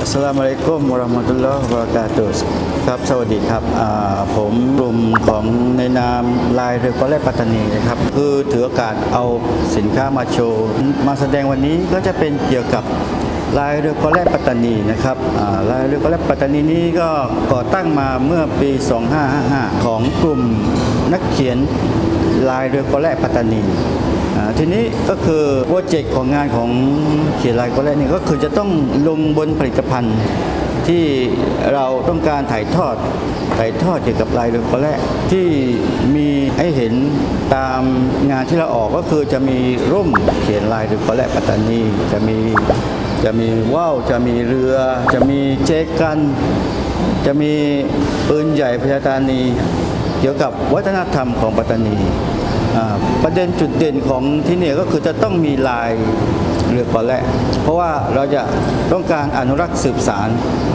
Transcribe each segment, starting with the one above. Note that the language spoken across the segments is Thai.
อัสสลามุอะลัยกุมวะราะห์มะตุลลอฮ์วะบะเราะกาตุฮ์ครับ สวัสดีครับผมกลุ่มของในนามลายเรือก็แลปัตตานีนะครับ คือถือโอกาสเอาสินค้ามาโชว์ มาแสดงวันนี้ก็จะเป็นเกี่ยวกับลายเรือก็แลปัตตานีนะครับลายเรือก็แลปัตตานีนี้ก็ก่อตั้งมาเมื่อปี 2555 ของกลุ่มนักเขียนลายเรือก็แลปัตตานี ทีนี้ก็คือโปรเจกต์ของงานของเขียนลายก็แรกนี่ก็คือจะต้องลงบนผลิตภัณฑ์ที่เราต้องการถ่ายทอดถ่ายทอดเกี่ยวกับลายเรือก็แรกที่มีให้เห็นตามงานที่เราออกก็คือจะมีร่มเขียนลายเรือก็แรกปัตตานีจะมีจะมีว่าวจะมีเรือ จะมีเจกัน จะมีปืนใหญ่พญาตานี เกี่ยวกับวัฒนธรรมของปัตตานีอ่า ประเด็นจุดเด่นของที่นี่ก็คือจะต้องมีลายเรือกอแร่เพราะว่าเราจะต้องการอนุรักษ์สืบสาร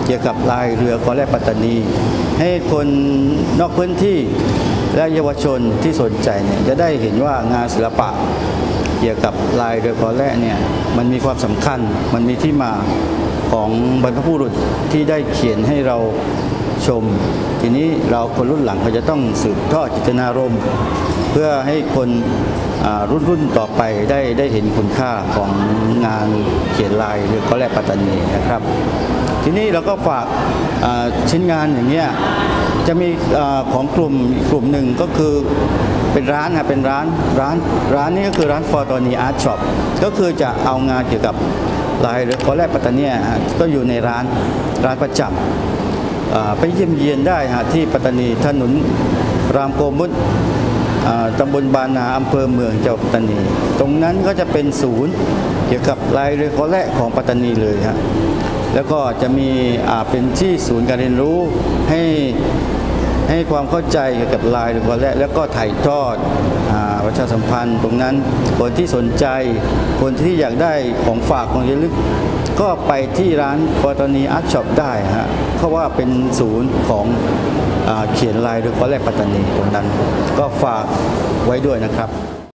เกี่ยวกับลายเรือกอแร่ปัตตานี ให้คนนอกพื้นที่และเยาวชนที่สนใจเนี่ยจะได้เห็นว่างานศิลปะ เกี่ยวกับลายเรือกอแร่เนี่ยมันมีความสำคัญ มันมีที่มาของบรรพบุรุษที่ได้เขียนให้เราชม ทีนี้เราคนรุ่นหลังก็จะต้องสืบทอดจิตนารมณ์เพื่อให้คนรุ่นรุ่นต่อไปได้ได้เห็นคุณค่าของงานเขียนลายเรือกอแร่ปัตตานีนะครับ ทีนี้เราก็ฝากชิ้นงานอย่างเงี้ย จะมีอของกลุ่มกลุ่มหนึ่งก็คือเป็นร้านนะเป็นร้านร้านร้านนี้ก็คือร้านฟอร์ตอนีอาร์ตช็อปก็คือจะเอางานเกี่ยวกับลายเรือกอแร่ปัตตานีก็อยู่ในร้านร้านประจำอ่าไปเยี่ยมเยียนได้ฮะที่ปัตตานีถนนรามโกมุตอ่าตำบลบานาอำเภอเมืองจังหวัดปัตตานี ตรงนั้นก็จะเป็นศูนย์เกี่ยวกับลายเรือกอแร่ของปัตตานีเลยฮะ แล้วก็จะมีอาเป็นที่ศูนย์การเรียนรู้ให้ให้ความเข้าใจเกี่ยวกับลายหรือว่าและแล้วก็ถ่ายทอดอประชาสัมพันธ์ ตรงนั้นคนที่สนใจ คนที่อยากได้ของฝากของที่ระลึก ก็ไปที่ร้านฟอร์ตอนีอาร์ตช็อปได้ฮะเพราะว่าเป็นศูนย์ของอเขียนลายหรือว่าแรกปัตตานีตรงนั้น ก็ฝากไว้ด้วยนะครับ